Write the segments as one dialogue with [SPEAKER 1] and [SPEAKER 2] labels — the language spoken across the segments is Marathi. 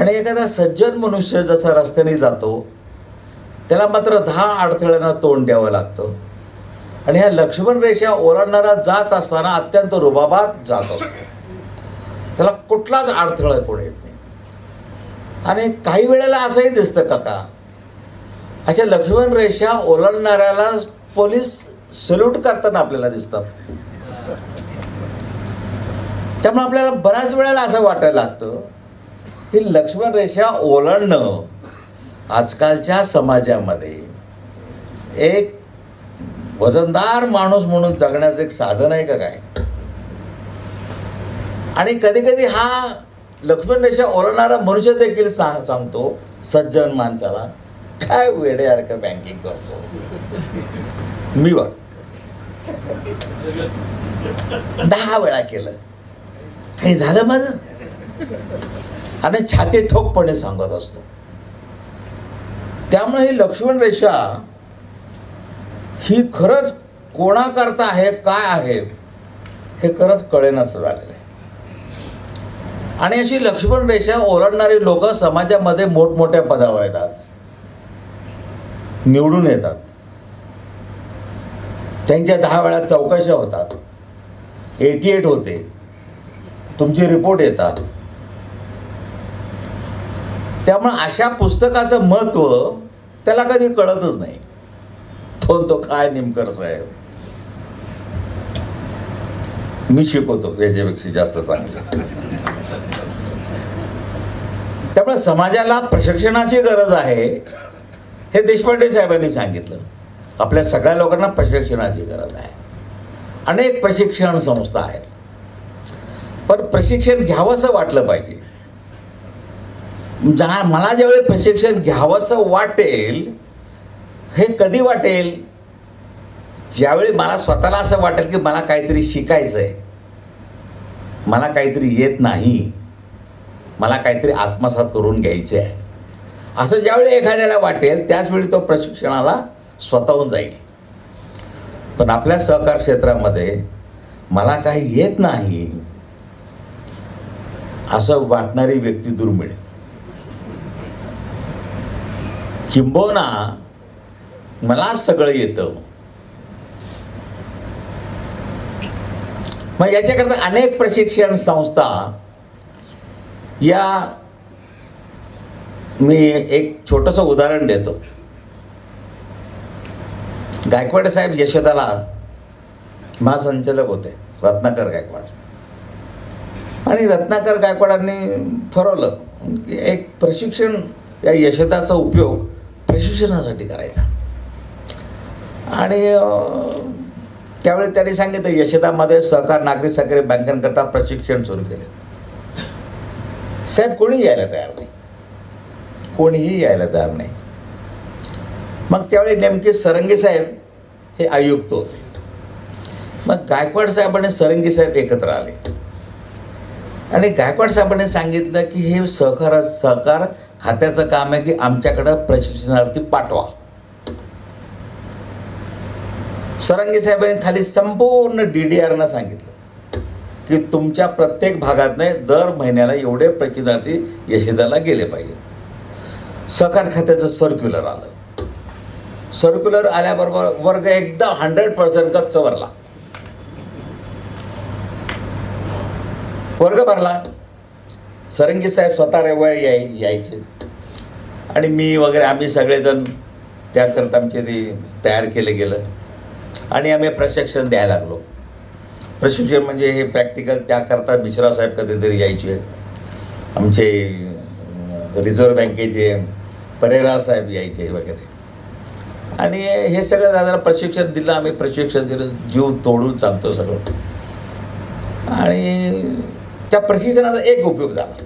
[SPEAKER 1] आणि एखादा सज्जन मनुष्य जसा रस्त्याने जातो त्याला मात्र दहा अडथळ्यांना तोंड द्यावं लागतं. आणि ह्या लक्ष्मण रेषा ओलांडणारा जात असताना अत्यंत रुबाबात जात असतो. त्याला कुठलाच अडथळा कोण येत नाही. आणि काही वेळेला असंही दिसतं काका अशा लक्ष्मण रेषा ओलांडणाऱ्याला पोलीस सल्यूट करताना आपल्याला दिसतात. त्यामुळे आपल्याला बऱ्याच वेळेला असं वाटायला लागतं ही लक्ष्मण रेषा ओलांडणं आजकालच्या समाजामध्ये एक वजनदार माणूस म्हणून जगण्याचं एक साधन आहे का काय? आणि कधी कधी हा लक्ष्मण रेषा ओलांडणारा मनुष्य देखील सांग सांगतो सज्जन माणसाला काय वेड्यासारखं बँकिंग करतो? मी बघ. दहा वेळा केलं. काही झालं माझं? आणि छाती ठोकपणे सांगत असतो. त्यामुळे ही लक्ष्मण रेषा ही खरंच कोणाकरता आहे काय आहे हे खरंच कळेनासं झालेलं. आहे आणि अशी लक्ष्मण रेषा ओरडणारी लोक समाजामध्ये मोठमोठ्या पदावर आहेत आज निवडून येतात. त्यांच्या दहा वेळा चौकशा होतात. एटी एट होते. तुमचे रिपोर्ट येतात. त्यामुळे अशा पुस्तकाचं महत्त्व त्याला कधी कळतच नाही. तो तो काय निमकर साहेब? मी शिकवतो याच्यापेक्षा जास्त चांगलं. त्यामुळे समाजाला प्रशिक्षणाची गरज आहे हे देशपांडे साहेबांनी सांगितलं. आपल्या सगळ्या लोकांना प्रशिक्षणाची गरज आहे. अनेक प्रशिक्षण संस्था आहेत. पण प्रशिक्षण घ्यावंसं वाटलं पाहिजे. जा मला ज्यावेळी प्रशिक्षण घ्यावंसं वाटेल हे कधी वाटेल? ज्यावेळी मला स्वतःला असं वाटेल की मला काहीतरी शिकायचं आहे मला काहीतरी येत नाही मला काहीतरी आत्मसात करून घ्यायचे आहे असं ज्यावेळी एखाद्याला वाटेल त्याचवेळी तो प्रशिक्षणाला स्वतःहून जाईल. पण आपल्या सहकार क्षेत्रामध्ये मला काही येत नाही असं वाटणारी व्यक्ती दुर्मिळ आहे. मला सगळं येतं मग याच्याकरता अनेक प्रशिक्षण संस्था या मी एक छोटंसं उदाहरण देतो गायकवाड साहेब यशोदाला महासंचालक होते रत्नाकर गायकवाड आणि रत्नाकर गायकवाडांनी ठरवलं की एक प्रशिक्षण या यशोदाचा उपयोग प्रशिक्षणासाठी करायचा. आणि त्यावेळी त्यांनी सांगितलं यशदामध्ये सहकार नागरिक सहकारी बँकांकरता प्रशिक्षण सुरू केले. साहेब कोणी यायला तयार नाही. कोणीही यायला तयार नाही. मग त्यावेळी नेमके सरंगी साहेब हे आयुक्त होते. मग गायकवाड साहेब आणि सरंगी साहेब एकत्र आले. आणि गायकवाड साहेबांनी सांगितलं की हे सहकार सहकार खात्याचं काम आहे की आमच्याकडं प्रशिक्षणार्थी पाठवा. सरंगी साहेबांनी खाली संपूर्ण डी डी आरनं सांगितलं की तुमच्या प्रत्येक भागातने दर महिन्याला एवढे प्रशिक्षणार्थी यशोदाला गेले पाहिजेत. सहकार खात्याचं सर्क्युलर आलं. सर्क्युलर आल्याबरोबर वर्ग एकदम हंड्रेड पर्सेंट कच्च भरला. वर्ग भरला. सरंगी साहेब स्वतः रविवारी याय यायचे. आणि मी वगैरे आम्ही सगळेजण त्याकरता आमचे ते तयार केलं गेलं. आणि आम्ही प्रशिक्षण द्यायला लागलो. प्रशिक्षण म्हणजे हे प्रॅक्टिकल त्याकरता मिश्रा साहेब कधीतरी यायचे. आमचे रिझर्व्ह बँकेचे परेरा साहेब यायचे वगैरे. आणि हे सगळं दादाला प्रशिक्षण दिलं आम्ही प्रशिक्षण दिलं जीव तोडून चालतो सगळं. आणि त्या प्रशिक्षणाचा एक उपयोग झाला.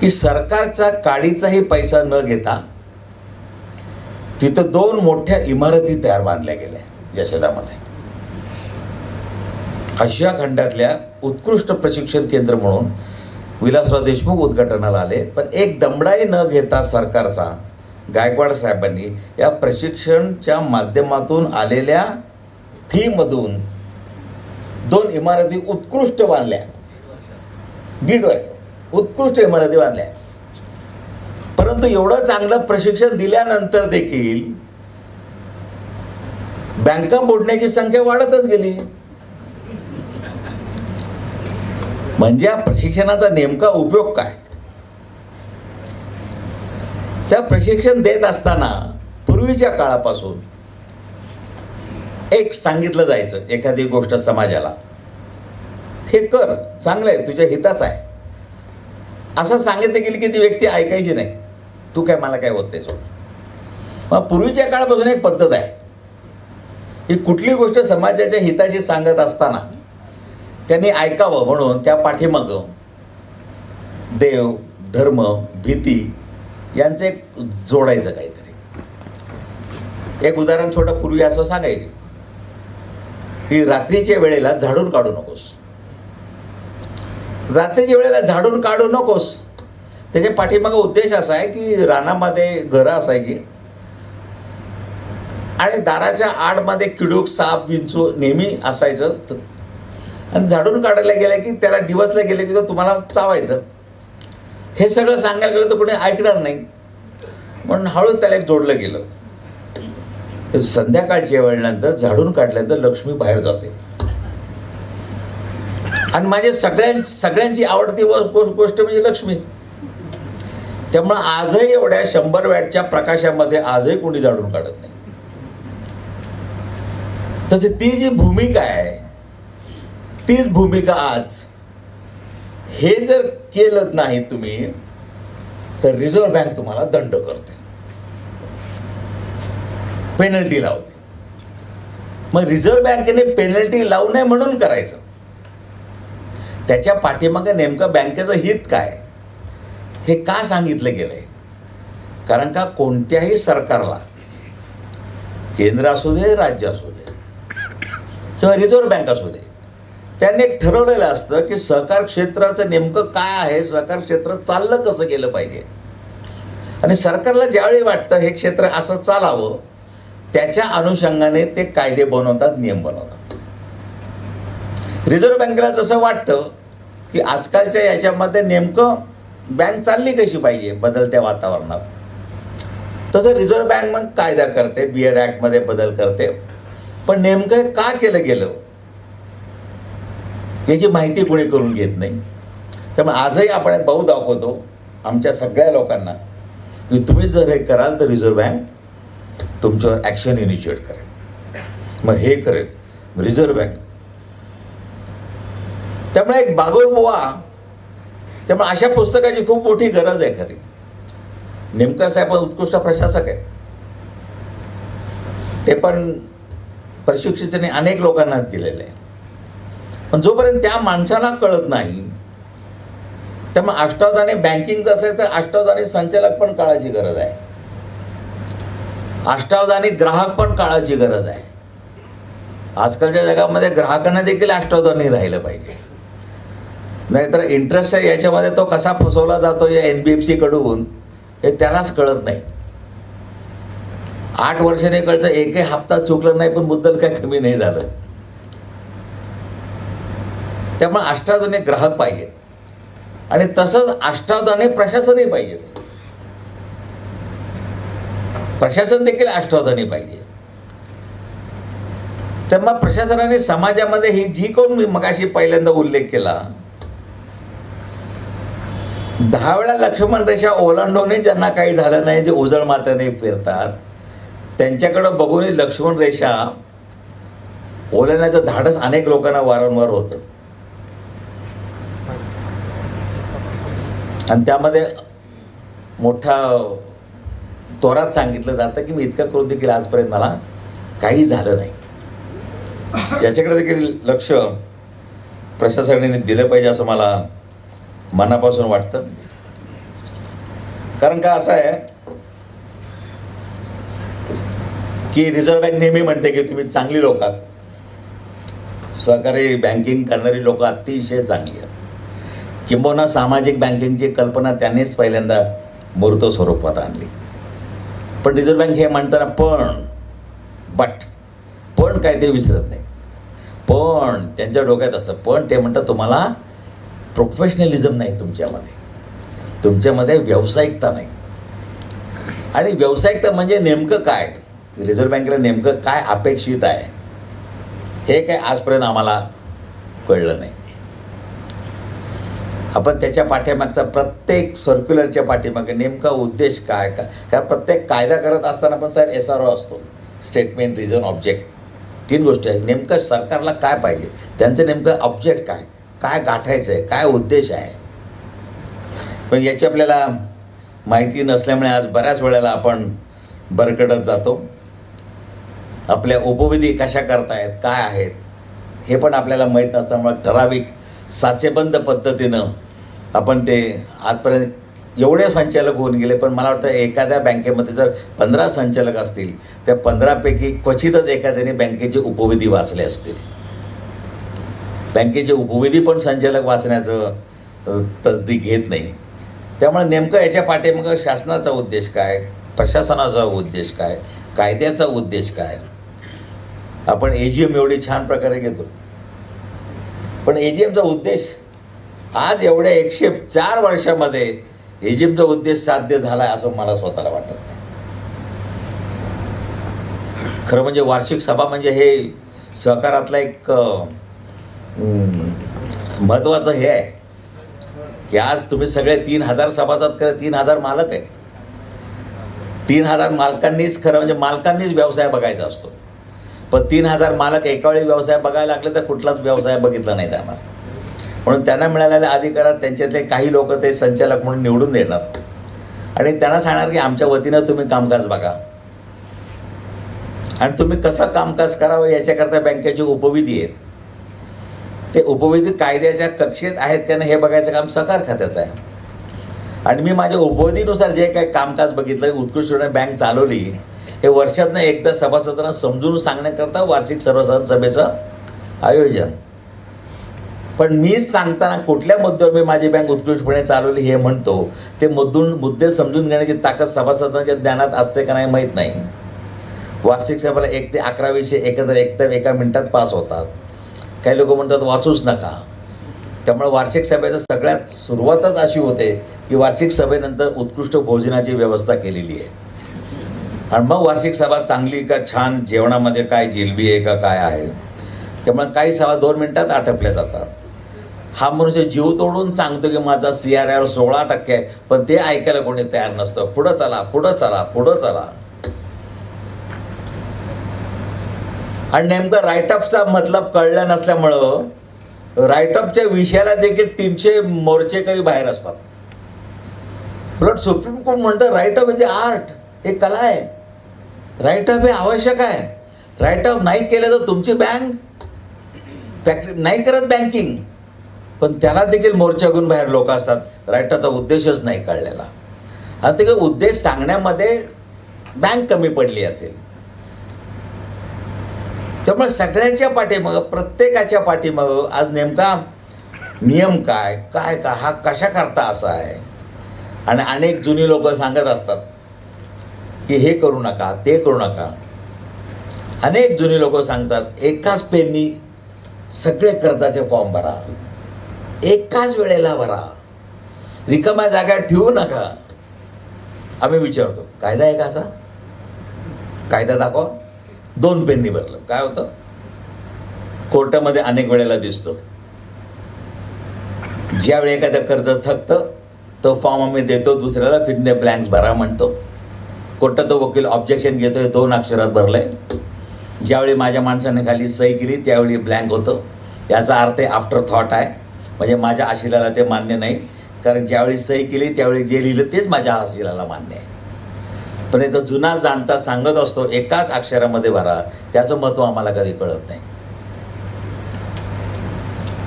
[SPEAKER 1] की सरकारचा काडीचाही पैसा न घेता तिथं दोन मोठ्या इमारती तयार बांधल्या गेल्या यशोदामध्ये आशिया खंडातल्या उत्कृष्ट प्रशिक्षण केंद्र म्हणून विलासराव देशमुख उद्घाटनाला आले पण एक दमडाई न घेता सरकारचा गायकवाड साहेबांनी या प्रशिक्षणच्या माध्यमातून आलेल्या फीमधून दोन इमारती उत्कृष्ट बांधल्या. दीड वर्ष उत्कृष्ट इमारती बांधल्या. परंतु एवढं चांगलं प्रशिक्षण दिल्यानंतर देखील बँका बुडण्याची संख्या वाढतच गेली. म्हणजे या प्रशिक्षणाचा नेमका उपयोग काय? त्या प्रशिक्षण देत असताना पूर्वीच्या काळापासून एक सांगितलं जायचं एखादी गोष्ट समाजाला. हे कर चांगलं आहे तुझ्या हिताचं आहे. असं सांगितलं गेलं की ती व्यक्ती ऐकायची नाही. तू काय मला काय होत नाही सोड. मग पूर्वीच्या काळापासून एक पद्धत आहे. ही कुठली गोष्ट समाजाच्या हिताची सांगत असताना त्यांनी ऐकावं म्हणून त्या पाठीमागं देव धर्म भीती यांचं एक जोडायचं काहीतरी. एक उदाहरण छोटं पूर्वी असं सांगायचं. की रात्रीच्या वेळेला झाडून काढू नकोस. रात्रीच्या वेळेला झाडून काढू नकोस. त्याच्या पाठीमागं उद्देश असा आहे की रानामध्ये घरं असायची. आणि दाराच्या आडमध्ये किडूक साप विंचू नेहमी असायचं. आणि झाडून काढायला गेलं की त्याला डिवसला गेलं की तो तुम्हाला चावायचं. हे सगळं सांगायला गेलं तर कोणी ऐकणार नाही. म्हणून हळू त्याला एक जोडलं गेलं. तर संध्याकाळच्या वेळेनंतर झाडून काढल्यानंतर लक्ष्मी बाहेर जाते. आणि माझे सगळ्यां सगळ्यांची आवडती गोष्ट म्हणजे लक्ष्मी. त्यामुळं आजही एवढ्या शंभर वॅटच्या प्रकाशामध्ये आजही कोणी झाडून काढत नाही. तसे ती जी भूमिका आहे तीच भूमिका आज हे जर केलं नाही तुम्ही तर रिझर्व्ह बँक तुम्हाला दंड करते. पेनल्टी लावते. मग रिझर्व्ह बँकेने पेनल्टी लावू नये म्हणून करायचं. त्याच्या पाठीमागे नेमकं बँकेचं हित काय हे का सांगितलं गेलं आहे कारण का कोणत्याही सरकारला केंद्र असू दे राज्य असू दे किंवा रिझर्व्ह बँक असू दे त्यांनी एक ठरवलेलं असतं की सहकार क्षेत्राचं नेमकं काय आहे सहकार क्षेत्र चाललं कसं गेलं पाहिजे? आणि सरकारला ज्यावेळी वाटतं हे क्षेत्र असं चालावं त्याच्या अनुषंगाने ते कायदे बनवतात नियम बनवतात. रिझर्व्ह बँकेला जसं वाटतं की आजकालच्या याच्यामध्ये नेमकं बँक चालली कशी पाहिजे बदलत्या वातावरणात? तसं रिझर्व्ह बँक मग कायदा करते बिअर ॲक्टमध्ये बदल करते. पण नेमकं का केलं गेलं? याची माहिती कोणी करून घेत नाही. त्यामुळे आजही आपण एक भाऊ दाखवतो आमच्या सगळ्या लोकांना की तुम्ही जर हे कराल तर रिझर्व्ह बँक तुमच्यावर ॲक्शन इनिशिएट करेल मग हे करेल रिझर्व्ह बँक त्यामुळे एक बागोलबुवा त्यामुळे अशा पुस्तकाची खूप मोठी गरज आहे खरी. नेमकर साहेब उत्कृष्ट प्रशासक आहेत ते पण प्रशिक्षितने अनेक लोकांना दिलेलं आहे. पण जोपर्यंत त्या माणसाला कळत नाही त्यामुळे अष्टावधानी बँकिंगचं असेल तर अष्टावधाने संचालक पण काळाची गरज आहे. अष्टावधानी ग्राहक पण काळाची गरज आहे. आजकालच्या जगामध्ये ग्राहकांना देखील अष्टावधानी राहिलं पाहिजे. नाहीतर इंटरेस्ट याच्यामध्ये तो कसा फसवला जातो या एन बी एफ सीकडून हे त्यालाच कळत नाही. आठ वर्षाने कळतं एकही हप्ता चुकला नाही पण मुद्दल काय कमी नाही झालं. त्यामुळे अष्टावधानी ग्राहक पाहिजे. आणि तसंच अष्टावधानी प्रशासनही पाहिजे. प्रशासन देखील अष्टावधानी पाहिजे. तर मग प्रशासनाने समाजामध्ये ही जी कोण मी मगाशी पहिल्यांदा उल्लेख केला दहा वेळा लक्ष्मण रेषा ओलांडूनही ज्यांना काही झालं नाही जे उजळ मात्याने फिरतात त्यांच्याकडं बघून लक्ष्मण रेषा ओलांडण्याचं धाडस अनेक लोकांना वारंवार होतं. आणि त्यामध्ये मोठा तोरात सांगितलं जातं की मी इतकं करून देखील आजपर्यंत मला काही झालं नाही. याच्याकडे देखील लक्ष प्रशासनाने दिलं पाहिजे असं मला मनापासून वाटतं. कारण का असं आहे? की रिझर्व्ह बँक नेहमी म्हणते की तुम्ही चांगली लोक आहात. सहकारी बँकिंग करणारी लोक अतिशय चांगली आहेत. किंबहुना सामाजिक बँकिंगची कल्पना त्यांनीच पहिल्यांदा मूर्त स्वरूपात आणली. पण रिझर्व्ह बँक हे म्हणताना पण बट पण काय ते विसरत नाही. पण त्यांच्या डोक्यात असतं पण ते म्हणतात तुम्हाला प्रोफेशनलिझम नाही तुमच्यामध्ये. तुमच्यामध्ये व्यावसायिकता नाही. आणि व्यावसायिकता म्हणजे नेमकं काय? रिझर्व्ह बँकेला नेमकं काय अपेक्षित आहे? हे काय आजपर्यंत आम्हाला कळलं नाही. आपण त्याच्या पाठीमागचा प्रत्येक सर्क्युलरच्या पाठीमागे नेमका उद्देश काय? का कारण प्रत्येक कायदा करत असताना पण साहेब एस आर ओ असतो. स्टेटमेंट रिझन ऑब्जेक्ट तीन गोष्टी आहेत. नेमकं सरकारला काय पाहिजे? त्यांचं नेमकं ऑब्जेक्ट काय? काय गाठायचं आहे काय उद्देश आहे? पण याची आपल्याला माहिती नसल्यामुळे आज बऱ्याच वेळेला आपण बरकडत जातो. आपल्या उपविधी कशा करतायत? काय आहेत? हे पण आपल्याला माहीत नसल्यामुळे ठराविक साचेबंद पद्धतीनं आपण ते आजपर्यंत एवढे संचालक होऊन गेले पण मला वाटतं एखाद्या बँकेमध्ये जर पंधरा संचालक असतील त्या पंधरापैकी क्वचितच एखाद्याने बँकेचे उपविधी वाचले असतील. बँकेचे उपविधी पण संचालक वाचण्याचं तसदी घेत नाही. त्यामुळे नेमकं याच्या पाठीमागं शासनाचा उद्देश काय? प्रशासनाचा उद्देश काय? कायद्याचा उद्देश काय? आपण ए जी एम एवढी छान प्रकारे घेतो. पण ए उद्देश आज एवढ्या एकशे चार वर्षामध्ये ए उद्देश साध्य झाला आहे असं मला स्वतःला वाटत नाही. खरं म्हणजे वार्षिक सभा म्हणजे हे सहकारातला एक महत्त्वाचं हे आहे की आज तुम्ही सगळे तीन हजार सभासद खरं तीन हजार मालक आहेत. तीन हजार मालकांनीच खरं म्हणजे मालकांनीच व्यवसाय बघायचा असतो. पण तीन हजार मालक एकावेळी व्यवसाय बघायला लागले तर कुठलाच व्यवसाय बघितला नाही जाणार. म्हणून त्यांना मिळालेल्या अधिकारात त्यांच्यातले काही लोक ते संचालक म्हणून निवडून देणार. आणि त्यांना सांगणार की आमच्या वतीनं तुम्ही कामकाज बघा. आणि तुम्ही कसं कामकाज करावं याच्याकरता बँकेचे उपविधी आहेत. ते उपविधी कायद्याच्या कक्षेत आहेत का नाही हे बघायचं काम सहकार खात्याचं आहे. आणि मी माझ्या उपविधीनुसार जे काही कामकाज बघितलं उत्कृष्ट बँक चालवली हे वर्षातनं एकदा सभासदांना समजून सांगण्याकरता वार्षिक सर्वसाधारण सभेचं आयोजन. पण मीच सांगताना कुठल्या मुद्द्यावर मी माझी बँक उत्कृष्टपणे चालवली हे म्हणतो ते मुद्दून मुद्दे समजून घेण्याची ताकद सभासदांच्या ज्ञानात असते का नाही माहीत नाही. वार्षिक सभेला एक ते अकरा विषय एकंदर एकतर एका मिनटात पास होतात. काही लोक म्हणतात वाचूच नका. त्यामुळे वार्षिक सभेचं सगळ्यात सुरुवातच अशी होते की वार्षिक सभेनंतर उत्कृष्ट भोजनाची व्यवस्था केलेली आहे. आणि मग वार्षिक सभा चांगली का छान जेवणामध्ये काय जिलबी आहे का काय आहे? त्यामुळे काही सभा दोन मिनटात आटपल्या जातात. हा मनुष्य जीव तोडून सांगतो की माझा सी आर आर सोळा टक्के आहे पण ते ऐकायला कोणी तयार नसतं. पुढं चला पुढं चला पुढं चला. आणि नेमकं रायटअपचा मतलब कळला नसल्यामुळं राईटअपच्या विषयाला देखील तीनशे मोर्चेकरी बाहेर असतात. उलट सुप्रीम कोर्ट म्हणतं राईटअप म्हणजे आर्ट हे कला आहे. राईट ऑफ हे आवश्यक आहे. राईट ऑफ नाही केलं तर तुमची बँक फॅक्टरी नाही करत बँकिंग पण त्याला देखील मोर्चा घेऊन बाहेर लोक असतात. राईटअपचा उद्देशच नाही कळलेला. आणि ते काही उद्देश सांगण्यामध्ये बँक कमी पडली असेल. त्यामुळे सगळ्यांच्या पाठीमाग प्रत्येकाच्या पाठीमागं आज नेमका नियम काय काय का हा कशा करता असा आहे? आणि अनेक जुनी लोक सांगत असतात की हे करू नका ते करू नका. अनेक जुनी लोक सांगतात एकाच पेननी सगळे कर्जाचे फॉर्म भरा. एकाच वेळेला भरा. रिकाम्या जागा ठेवू नका. आम्ही विचारतो कायदा आहे का असा? कायदा दाखवा. दोन पेननी भरलं. काय होतं? कोर्टामध्ये अनेक वेळेला दिसतो. ज्यावेळी एखादं कर्ज थकतं तो फॉर्म आम्ही देतो दुसऱ्याला फिरने ब्लँक्स भरा म्हणतो. कोर्टात तो वकील ऑब्जेक्शन घेतोय दोन अक्षरात भरलंय. ज्यावेळी माझ्या माणसाने खाली सही केली त्यावेळी ब्लँक होतं. याचा अर्थ आफ्टर थॉट आहे. म्हणजे माझ्या आशिलाला ते मान्य नाही. कारण ज्यावेळी सही केली त्यावेळी जे लिहिलं तेच माझ्या आशिलाला मान्य आहे. पण एकदा जुना जाणता सांगत असतो एकाच अक्षरामध्ये भरा. त्याचं महत्त्व आम्हाला कधी कळत नाही.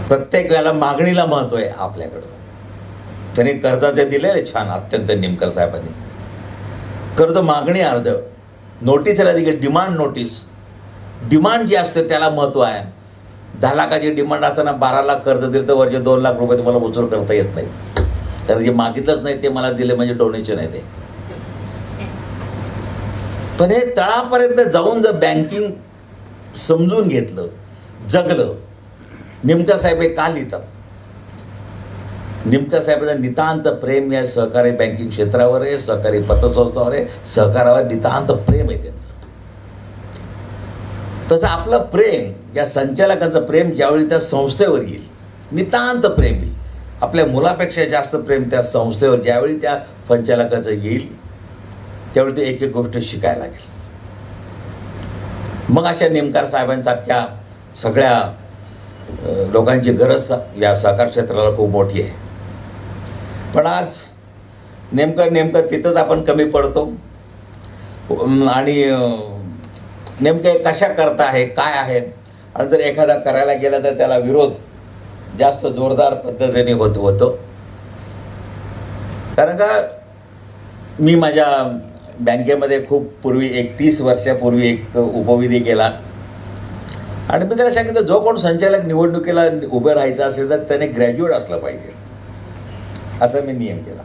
[SPEAKER 1] प्रत्येक वेळेला मागणीला महत्त्व आहे आपल्याकडं त्यांनी कर्जाचे दिलेले छान अत्यंत निमकर साहेबांनी. कर्ज मागणी अर्ज. नोटीस नोटीसला देखील डिमांड नोटीस डिमांड जी असते त्याला महत्त्व आहे. दहा लाखाची डिमांड असताना बारा लाख कर्ज दिलं तर वर्ष दोन लाख रुपये तुम्हाला वसूल करता येत नाहीत. कारण जे मागितलंच नाही ते मला दिले म्हणजे डोनेशन आहे ते. पण हे तळापर्यंत जाऊन जर बँकिंग समजून घेतलं जगलं निमकर साहेब हे का लिहितात? निमकर साहेबांचं नितांत प्रेम या सहकारी बँकिंग क्षेत्रावर आहे सहकारी पतसंस्थावर आहे सहकारावर नितांत प्रेम आहे त्यांचं. तसं आपलं प्रेम या संचालकांचं प्रेम ज्यावेळी त्या संस्थेवर येईल नितांत प्रेम येईल. आपल्या मुलापेक्षा जास्त प्रेम त्या संस्थेवर ज्यावेळी त्या संचालकाचं येईल त्यावेळी ते एक एक गोष्ट शिकायला लागेल. मग अशा नेमकार साहेबांसारख्या सगळ्या लोकांची गरज या सहकार क्षेत्राला खूप मोठी आहे. पण आज नेमकं नेमकं तिथंच आपण कमी पडतो. आणि नेमके नेमकं कशा करता आहे काय आहे? आणि जर एखादा करायला गेला तर त्याला विरोध जास्त जोरदार पद्धतीने होत होतो. कारण का मी माझ्या बँकेमध्ये खूप पूर्वी एक तीस वर्षापूर्वी एक उपविधी केला. आणि मी त्याला सांगितलं जो कोण संचालक निवडणुकीला उभं राहायचं असेल तर त्याने ग्रॅज्युएट असलं पाहिजे. असा मी नियम केला.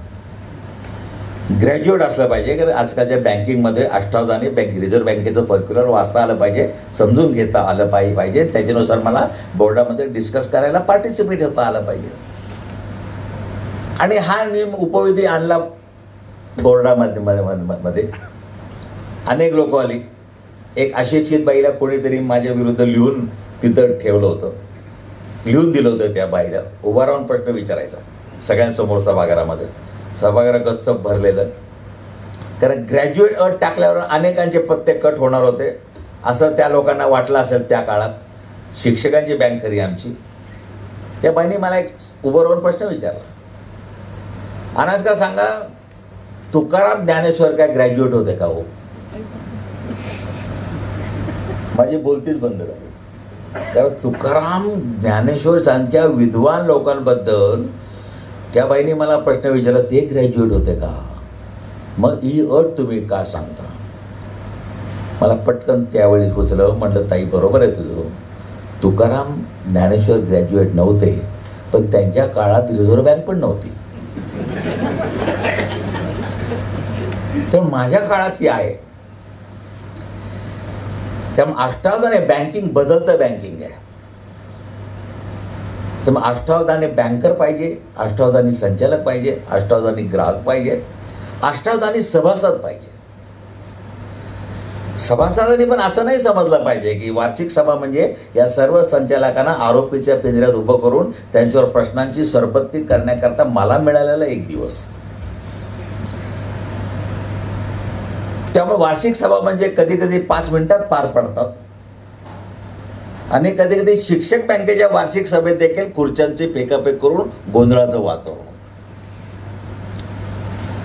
[SPEAKER 1] ग्रॅज्युएट असलं पाहिजे कारण आजकालच्या बँकिंगमध्ये अष्टावधानी बँक रिझर्व्ह बँकेचं सर्क्युलर वाचता आलं पाहिजे समजून घेता आलं पाहि पाहिजे. त्याच्यानुसार मला बोर्डामध्ये डिस्कस करायला पार्टिसिपेट होता आलं पाहिजे. आणि हा नियम उपविधी आणला बोर्डामध्ये मध्ये- मध्ये. अनेक लोक आली. एक अशिक्षित बाईला कोणीतरी माझ्या विरुद्ध लिहून तिथं ठेवलं होतं. लिहून दिलं होतं त्या बाईला. उभा राहून प्रश्न विचारायचा. सगळ्यांसमोर सभागृहामध्ये. सभागृह गच्च भरलेलं. कारण ग्रॅज्युएट अट टाकल्यावर अनेकांचे पत्ते कट होणार होते. असं त्या लोकांना वाटलं असेल त्या काळात. शिक्षकांची बँक खरी आमची. त्या बहिणी मला एक उभं राहून प्रश्न विचारला. अनाजकर सांगा तुकाराम ज्ञानेश्वर काय ग्रॅज्युएट होते का हो? माझी बोलतीच बंद झाली. कारण तुकाराम ज्ञानेश्वर सारख्या विद्वान लोकांबद्दल त्या बाईने मला प्रश्न विचारला ते ग्रॅज्युएट होते का? मग ही अट तुम्ही का सांगता? मला पटकन त्यावेळी सुचलं म्हटलं ताई बरोबर आहे तुझं. तुकाराम ज्ञानेश्वर ग्रॅज्युएट नव्हते पण त्यांच्या काळात रिझर्व्ह बँक पण नव्हती. तर माझ्या काळात ती आहे. त्यामुळे अष्टावधाने बँकिंग बदलतं बँकिंग तर मग अष्टावधाने बँकर पाहिजे अष्टावधानी संचालक पाहिजे अष्टावधानी ग्राहक पाहिजे अष्टावधानी सभासद पाहिजे. सभासदांनी पण असं नाही समजलं पाहिजे की वार्षिक सभा म्हणजे या सर्व संचालकांना आरोपीच्या पिंजऱ्यात उभं करून त्यांच्यावर प्रश्नांची सरबत्ती करण्याकरता मला मिळालेला एक दिवस. त्यामुळे वार्षिक सभा म्हणजे कधी कधी पाच मिनिटात पार पडतात. आणि कधी कधी शिक्षक बँकेच्या वार्षिक सभेत देखील खुर्च्यांचे पेकापेक करून गोंधळाचं वातावरण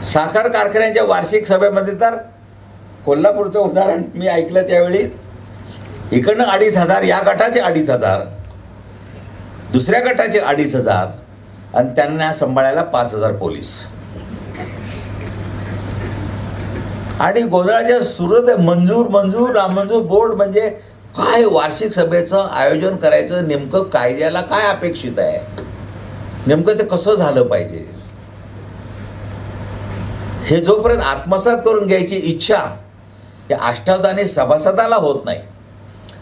[SPEAKER 1] साखर कारखान्याच्या वार्षिक सभेमध्ये तर कोल्हापूरचं उदाहरण मी ऐकलं त्यावेळी इकडनं अडीच हजार या गटाचे अडीच हजार दुसऱ्या गटाचे अडीच हजार आणि त्यांना सांभाळायला पाच हजार पोलीस. आणि गोंधळाच्या सुरत मंजूर मंजूर नामंजूर बोर्ड म्हणजे काय वार्षिक सभेचं आयोजन करायचं नेमकं कायद्याला काय अपेक्षित आहे? नेमकं ते कसं झालं पाहिजे? हे जोपर्यंत आत्मसात करून घ्यायची इच्छा या अष्टावधानी सभासदाला होत नाही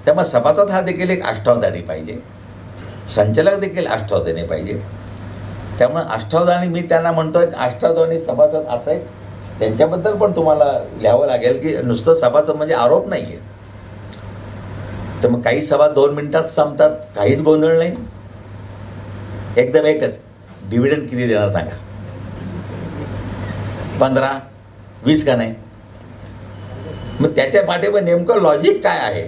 [SPEAKER 1] त्यामुळे सभासद हा देखील एक अष्टावधानी पाहिजे. संचालक देखील अष्टावधानी पाहिजे. त्यामुळे अष्टावधानी मी त्यांना म्हणतो आहे अष्टावधानी सभासद असं आहे त्यांच्याबद्दल पण तुम्हाला लिहावं लागेल की नुसतं सभासद म्हणजे आरोप नाही आहे तर मग काही सभा दोन मिनटात संपतात काहीच गोंधळ नाही. एकदम एकच डिव्हिडंड किती देणार सांगा? पंधरा वीस का नाही? मग त्याच्या पाठीवर नेमकं लॉजिक काय आहे?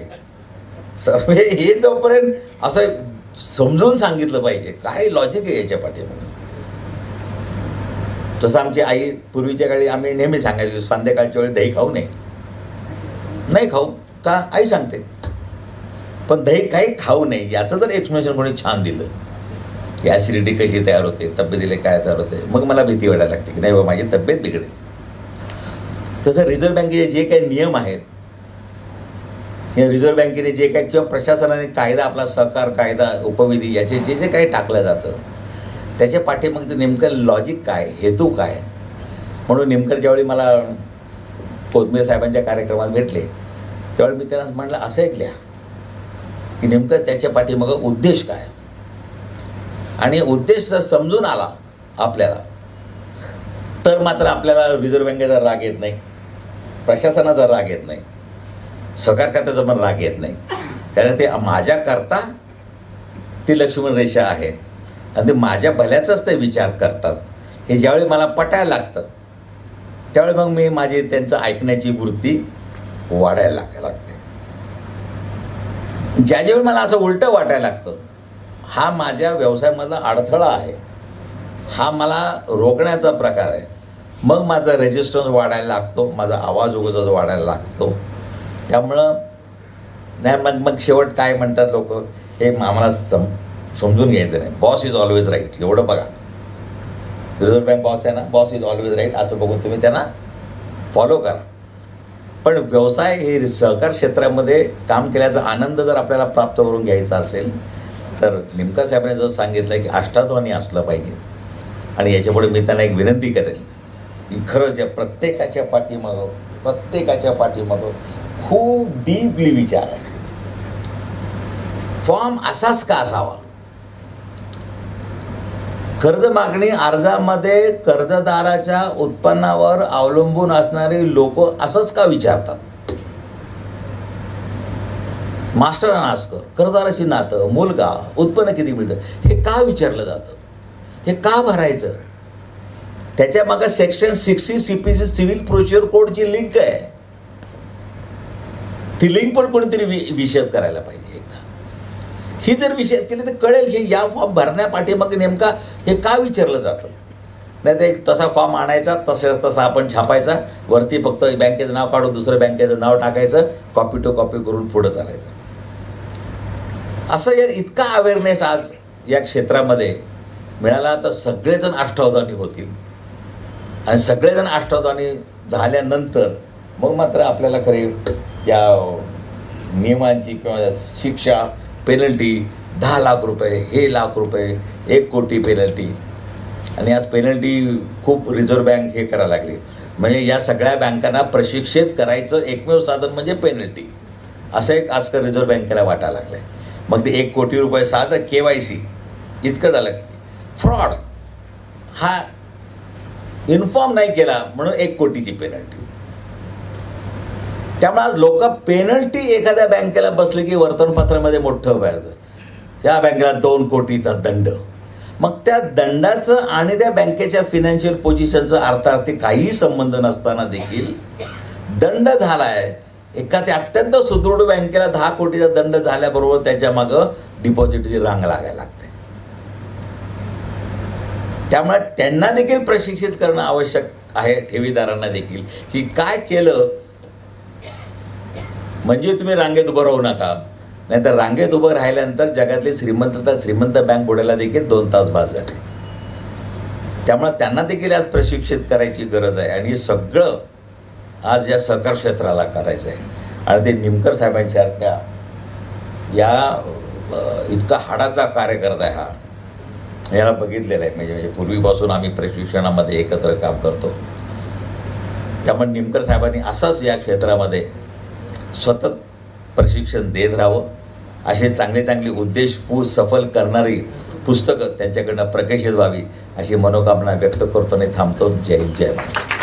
[SPEAKER 1] सर्वे हे जोपर्यंत असं समजून सांगितलं पाहिजे काय लॉजिक आहे याच्या पाठीमध्ये तसं आमची आई पूर्वीच्या काळी आम्ही नेहमी सांगायचो संध्याकाळच्या वेळी दही खाऊ नये. नाही खाऊ का आई सांगते. पण दही काही खाऊ नये याचं जर एक्सप्लेनेशन कोणी छान दिलं. की ॲसिडिटी कशी तयार होते तब्येतीला काय तयार होते मग मला भीती वाटायला लागते की नाही बाबा माझी तब्येत बिघडेल. तसं रिझर्व्ह बँकेचे जे काही नियम आहेत या रिझर्व्ह बँकेने जे काही किंवा प्रशासनाने कायदा आपला सहकार कायदा उपविधी याचे जे जे काही टाकलं जातं त्याच्या पाठीमागचं ते नेमकं लॉजिक काय हेतू काय? म्हणून नेमकं ज्यावेळी मला कोथमीर साहेबांच्या कार्यक्रमात भेटले त्यावेळी मी त्यांना म्हटलं असं ऐकल्या की नेमकं त्याच्या पाठीमागं उद्देश काय? आणि उद्देश जर समजून आला आपल्याला तर मात्र आपल्याला रिझर्व्ह बँकेचा राग येत नाही प्रशासनाचा राग येत नाही सहकार खात्याचा पण राग येत नाही कारण ते माझ्याकरता ती लक्ष्मण रेषा आहे. आणि ते माझ्या भल्याचाच ते विचार करतात. हे ज्यावेळी मला पटायला लागतं त्यावेळी मग मी माझी त्यांचं ऐकण्याची वृत्ती वाढायला लाग लागते. ज्या ज्यावेळी मला असं उलटं वाटायला लागतं हा माझ्या व्यवसायामधला अडथळा आहे. हा मला रोखण्याचा प्रकार आहे. मग माझा रेजिस्टन्स वाढायला लागतो माझा आवाज उगाचाच वाढायला लागतो. त्यामुळं नाही मग मग शेवट काय म्हणतात लोक? हे आम्हाला सम समजून घ्यायचं नाही. बॉस इज ऑलवेज राईट एवढं बघा. रिझर्व्ह बँक बॉस आहे ना? बॉस इज ऑलवेज राईट असं बघून तुम्ही त्यांना फॉलो करा. पण व्यवसाय हे सहकार क्षेत्रामध्ये काम केल्याचा आनंद जर आपल्याला प्राप्त करून घ्यायचा असेल तर निमका साहेबांनी जर सांगितलं की अष्टाध्वनी असलं पाहिजे. आणि याच्यापुढे मी त्यांना एक विनंती करेल की खरंच या प्रत्येकाच्या पाठीमागं प्रत्येकाच्या पाठीमागं खूप डीपली विचार आहे. फॉर्म असाच का असावा? कर्ज मागणी अर्जामध्ये कर्जदाराच्या उत्पन्नावर अवलंबून असणारे लोक असंच का विचारतात? मास्टर नास्कर करदाराची नातं मुलगा उत्पन्न किती मिळतं? हे का विचारलं जातं? हे का भरायचं? त्याच्या मागं section sixty C P C civil procedure कोडची लिंक आहे. ती लिंक पण कोणीतरी वि विषय करायला पाहिजे एकदा. ही जर विषय केली तर कळेल हे या फॉर्म भरण्यापाठी मग नेमका हे का विचारलं जातं? नाही तर एक तसा फॉर्म आणायचा तसा तसा आपण छापायचा वरती फक्त बँकेचं नाव काढून दुसरं बँकेचं नाव टाकायचं कॉपी टू कॉपी करून पुढं चालायचं. असं यार इतका अवेअरनेस आज या क्षेत्रामध्ये मिळाला तर सगळेजण अष्टावधानी होतील. आणि सगळेजण अष्टावधानी झाल्यानंतर मग मात्र आपल्याला खरे या नियमांची किंवा शिक्षा पेनल्टी दहा लाख रुपये हे लाख रुपये एक कोटी पेनल्टी. आणि आज पेनल्टी खूप रिझर्व्ह बँक हे करायला लागली. म्हणजे या सगळ्या बँकांना प्रशिक्षित करायचं एकमेव साधन म्हणजे पेनल्टी. असं एक आजकाल रिझर्व्ह बँकेला वाटायला लागलं आहे मग ते एक कोटी रुपये साधं के वाय सी. इतकं झालं. फ्रॉड. हा इन्फॉर्म नाही केला म्हणून एक कोटीची पेनल्टी. त्यामुळे आज लोक पेनल्टी एखाद्या बँकेला बसले की वर्तमानपत्रामध्ये मोठं व्हायचं या बँकेला दोन कोटीचा दंड. मग त्या दंडाचं आणि त्या बँकेच्या फिनान्शियल पोझिशनचं अर्थार्थी काहीही संबंध नसताना देखील दंड झाला आहे एका त्या अत्यंत सुदृढ बँकेला दहा कोटीचा दंड झाल्याबरोबर त्याच्या मागं डिपॉझिटची रांग लागायला लागते. त्यामुळे त्यांना देखील प्रशिक्षित करणं आवश्यक आहे ठेवीदारांना देखील. की काय केलं म्हणजे तुम्ही रांगेत उभं राहू नका. नाहीतर रांगेत उभं राहिल्यानंतर जगातली श्रीमंतता श्रीमंत बँक बुडायला देखील दोन तास भास झाले. त्यामुळे त्यांना देखील आज प्रशिक्षित करायची गरज आहे आणि हे सगळं आज या सहकार क्षेत्राला करायचं आहे. आणि ते निमकर साहेबांसारख्या या इतका हाडाचा कार्यकर्ता आहे हा. याला बघितलेलं आहे. म्हणजे म्हणजे पूर्वीपासून आम्ही प्रशिक्षणामध्ये एकत्र काम करतो. त्यामुळे निमकर साहेबांनी असंच या क्षेत्रामध्ये सतत प्रशिक्षण देत राहावं. असे चांगले चांगले उद्देश पू सफल करणारी पुस्तकं त्यांच्याकडनं प्रकाशित व्हावी अशी मनोकामना व्यक्त करतो आणि थांबतो. जय जय महाराज